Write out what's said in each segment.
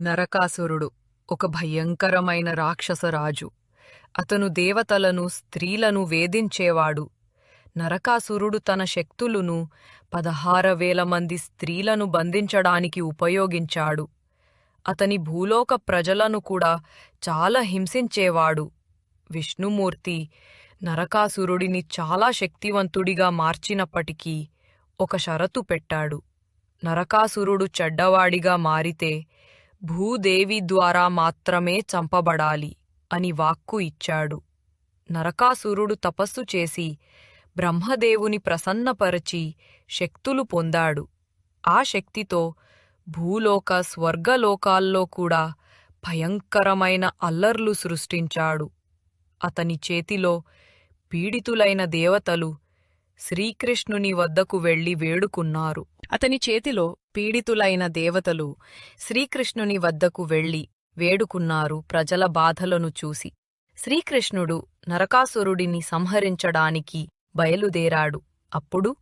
నరకాసురుడు ఒక భయంకరమైన రాక్షసరాజు. అతను దేవతలను స్త్రీలను వేధించేవాడు. నరకాసురుడు తన శక్తులను పదహార వేల మంది స్త్రీలను బంధించడానికి ఉపయోగించాడు. అతని భూలోక ప్రజలను కూడా చాలా హింసించేవాడు. విష్ణుమూర్తి నరకాసురుడిని చాలా శక్తివంతుడిగా మార్చినప్పటికీ ఒక షరతు పెట్టాడు. నరకాసురుడు చెడ్డవాడిగా మారితే భూదేవి ద్వారా మాత్రమే చంపబడాలి అని వాక్కు ఇచ్చాడు. నరకాసురుడు తపస్సు చేసి బ్రహ్మదేవుని ప్రసన్నపరచి శక్తులు పొందాడు. ఆ శక్తితో భూలోక స్వర్గలోకాల్లో కూడా భయంకరమైన అల్లర్లు సృష్టించాడు. అతని చేతిలో పీడితులైన దేవతలు శ్రీకృష్ణుని వద్దకు వెళ్ళి వేడుకున్నారు. అతని చేతిలో పీడితులైన దేవతలు శ్రీకృష్ణుని వద్దకు వెళ్ళి వేడుకున్నారు ప్రజల బాధలను చూసి. శ్రీకృష్ణుడు నరకాసురుడిని సంహరించడానికి బయలుదేరాడు. అప్పుడు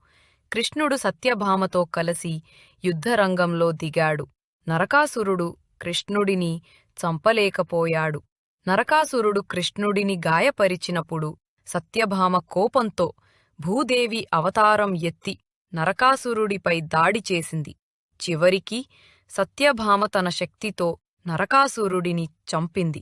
కృష్ణుడు సత్యభామతో కలిసి యుద్ధరంగంలో దిగాడు. నరకాసురుడు కృష్ణుడిని చంపలేకపోయాడు. నరకాసురుడు కృష్ణుడిని గాయపరిచినప్పుడు సత్యభామ కోపంతో భూదేవి అవతారం ఎత్తి నరకాసురుడిపై దాడి చేసింది. చివరికి సత్యభామ తన శక్తితో నరకాసురుడిని చంపింది.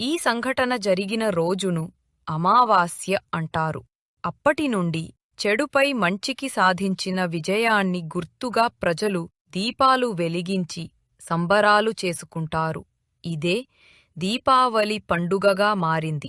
ఈ సంఘటన జరిగిన రోజును అమావాస్య అంటారు. అప్పటినుండి చెడుపై మంచికి సాధించిన విజయాన్ని గుర్తుగా ప్రజలు దీపాలు వెలిగించి సంబరాలు చేసుకుంటారు. ఇదే దీపావళి పండుగగా మారింది.